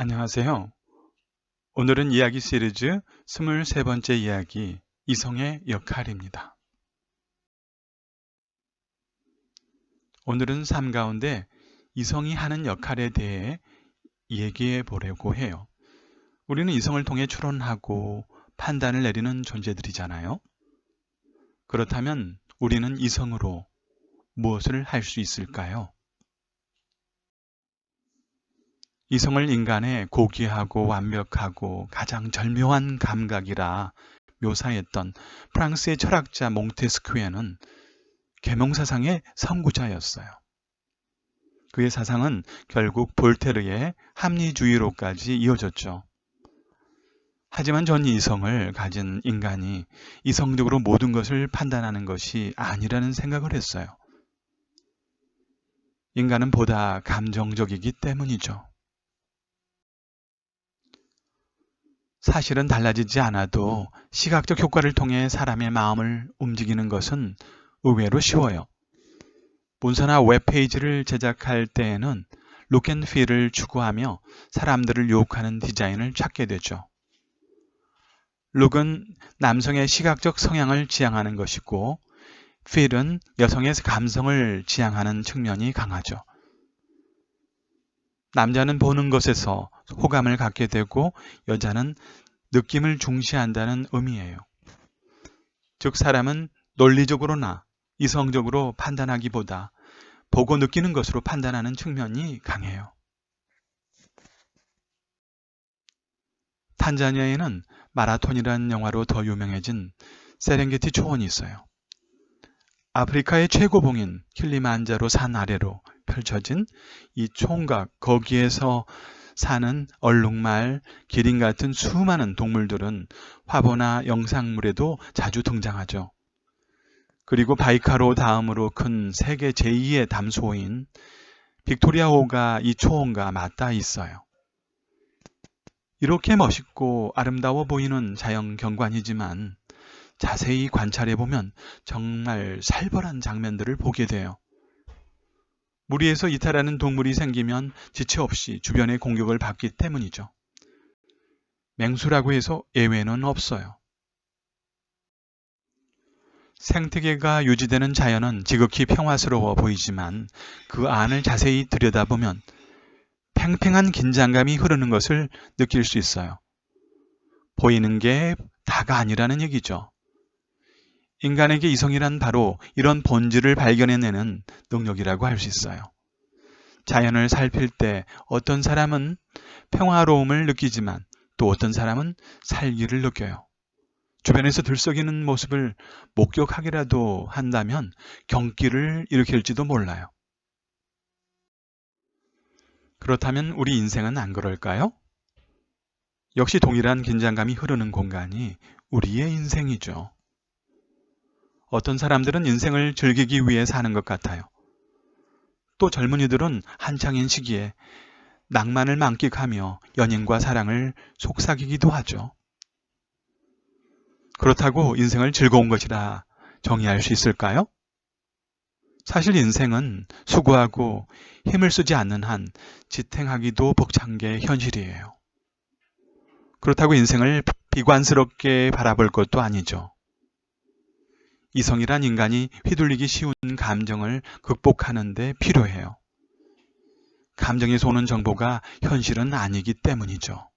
안녕하세요. 오늘은 이야기 시리즈 23번째 이야기 이성의 역할입니다. 오늘은 삶 가운데 이성이 하는 역할에 대해 얘기해 보려고 해요. 우리는 이성을 통해 추론하고 판단을 내리는 존재들이잖아요. 그렇다면 우리는 이성으로 무엇을 할 수 있을까요? 이성을 인간의 고귀하고 완벽하고 가장 절묘한 감각이라 묘사했던 프랑스의 철학자 몽테스큐에는 계몽사상의 선구자였어요. 그의 사상은 결국 볼테르의 합리주의로까지 이어졌죠. 하지만 전 이성을 가진 인간이 이성적으로 모든 것을 판단하는 것이 아니라는 생각을 했어요. 인간은 보다 감정적이기 때문이죠. 사실은 달라지지 않아도 시각적 효과를 통해 사람의 마음을 움직이는 것은 의외로 쉬워요. 문서나 웹페이지를 제작할 때에는 룩앤필을 추구하며 사람들을 유혹하는 디자인을 찾게 되죠. 룩은 남성의 시각적 성향을 지향하는 것이고 필은 여성의 감성을 지향하는 측면이 강하죠. 남자는 보는 것에서 호감을 갖게 되고 여자는 느낌을 중시한다는 의미예요. 즉 사람은 논리적으로나 이성적으로 판단하기보다 보고 느끼는 것으로 판단하는 측면이 강해요. 탄자니아에는 마라톤이라는 영화로 더 유명해진 세렝게티 초원이 있어요. 아프리카의 최고봉인 킬리만자로 산 아래로 펼쳐진 이 총각 거기에서 사는 얼룩말, 기린 같은 수많은 동물들은 화보나 영상물에도 자주 등장하죠. 그리고 바이카로 다음으로 큰 세계 제2의 담소인 빅토리아호가 이 초원과 맞닿아 있어요. 이렇게 멋있고 아름다워 보이는 자연 경관이지만 자세히 관찰해 보면 정말 살벌한 장면들을 보게 돼요. 무리에서 이탈하는 동물이 생기면 지체 없이 주변의 공격을 받기 때문이죠. 맹수라고 해서 예외는 없어요. 생태계가 유지되는 자연은 지극히 평화스러워 보이지만 그 안을 자세히 들여다보면 팽팽한 긴장감이 흐르는 것을 느낄 수 있어요. 보이는 게 다가 아니라는 얘기죠. 인간에게 이성이란 바로 이런 본질을 발견해내는 능력이라고 할 수 있어요. 자연을 살필 때 어떤 사람은 평화로움을 느끼지만 또 어떤 사람은 살기를 느껴요. 주변에서 들썩이는 모습을 목격하기라도 한다면 경기를 일으킬지도 몰라요. 그렇다면 우리 인생은 안 그럴까요? 역시 동일한 긴장감이 흐르는 공간이 우리의 인생이죠. 어떤 사람들은 인생을 즐기기 위해 사는 것 같아요. 또 젊은이들은 한창인 시기에 낭만을 만끽하며 연인과 사랑을 속삭이기도 하죠. 그렇다고 인생을 즐거운 것이라 정의할 수 있을까요? 사실 인생은 수고하고 힘을 쓰지 않는 한 지탱하기도 벅찬 게 현실이에요. 그렇다고 인생을 비관스럽게 바라볼 것도 아니죠. 이성이란 인간이 휘둘리기 쉬운 감정을 극복하는 데 필요해요. 감정에서 오는 정보가 현실은 아니기 때문이죠.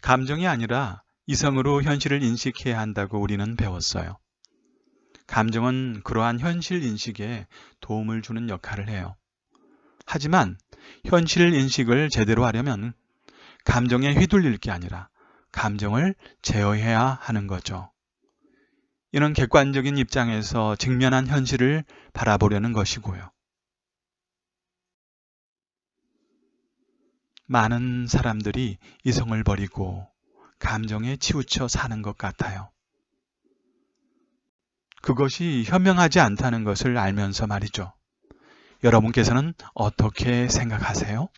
감정이 아니라 이성으로 현실을 인식해야 한다고 우리는 배웠어요. 감정은 그러한 현실 인식에 도움을 주는 역할을 해요. 하지만 현실 인식을 제대로 하려면 감정에 휘둘릴 게 아니라 감정을 제어해야 하는 거죠. 이는 객관적인 입장에서 직면한 현실을 바라보려는 것이고요. 많은 사람들이 이성을 버리고 감정에 치우쳐 사는 것 같아요. 그것이 현명하지 않다는 것을 알면서 말이죠. 여러분께서는 어떻게 생각하세요?